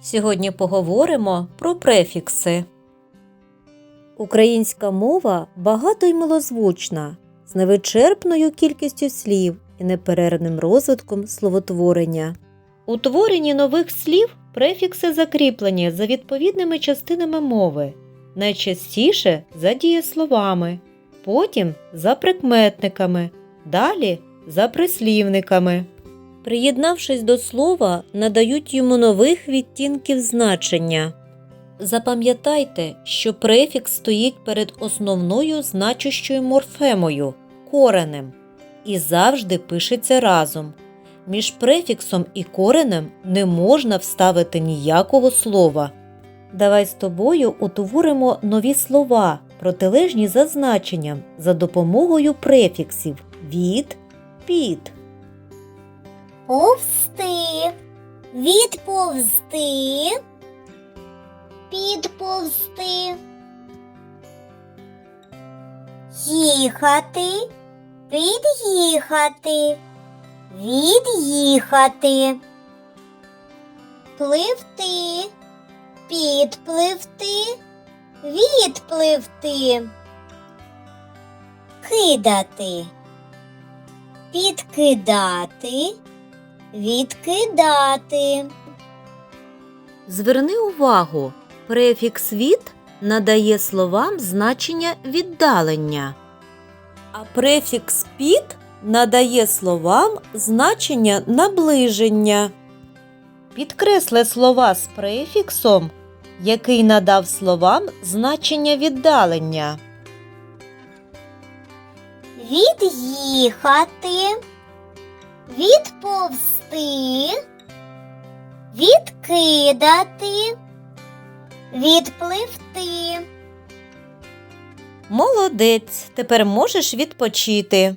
Сьогодні поговоримо про префікси. Українська мова багато й милозвучна, з невичерпною кількістю слів і неперервним розвитком словотворення. У творенні нових слів префікси закріплені за відповідними частинами мови, найчастіше за дієсловами, потім за прикметниками, далі за прислівниками. Приєднавшись до слова, надають йому нових відтінків значення. Запам'ятайте, що префікс стоїть перед основною значущою морфемою коренем і завжди пишеться разом. Між префіксом і коренем не можна вставити ніякого слова. Давай з тобою утворимо нові слова, протилежні за значенням, за допомогою префіксів від, під. Повсти, відповзти, підповзти, їхати, під'їхати, від'їхати, пливти, підпливти, відпливти, кидати, підкидати. Відкидати. Зверни увагу, префікс від надає словам значення віддалення, а префікс під надає словам значення наближення. Підкресли слова з префіксом, який надав словам значення віддалення. Від'їхати. Відповзти. Відкидати. Відпливти. Молодець, тепер можеш відпочити.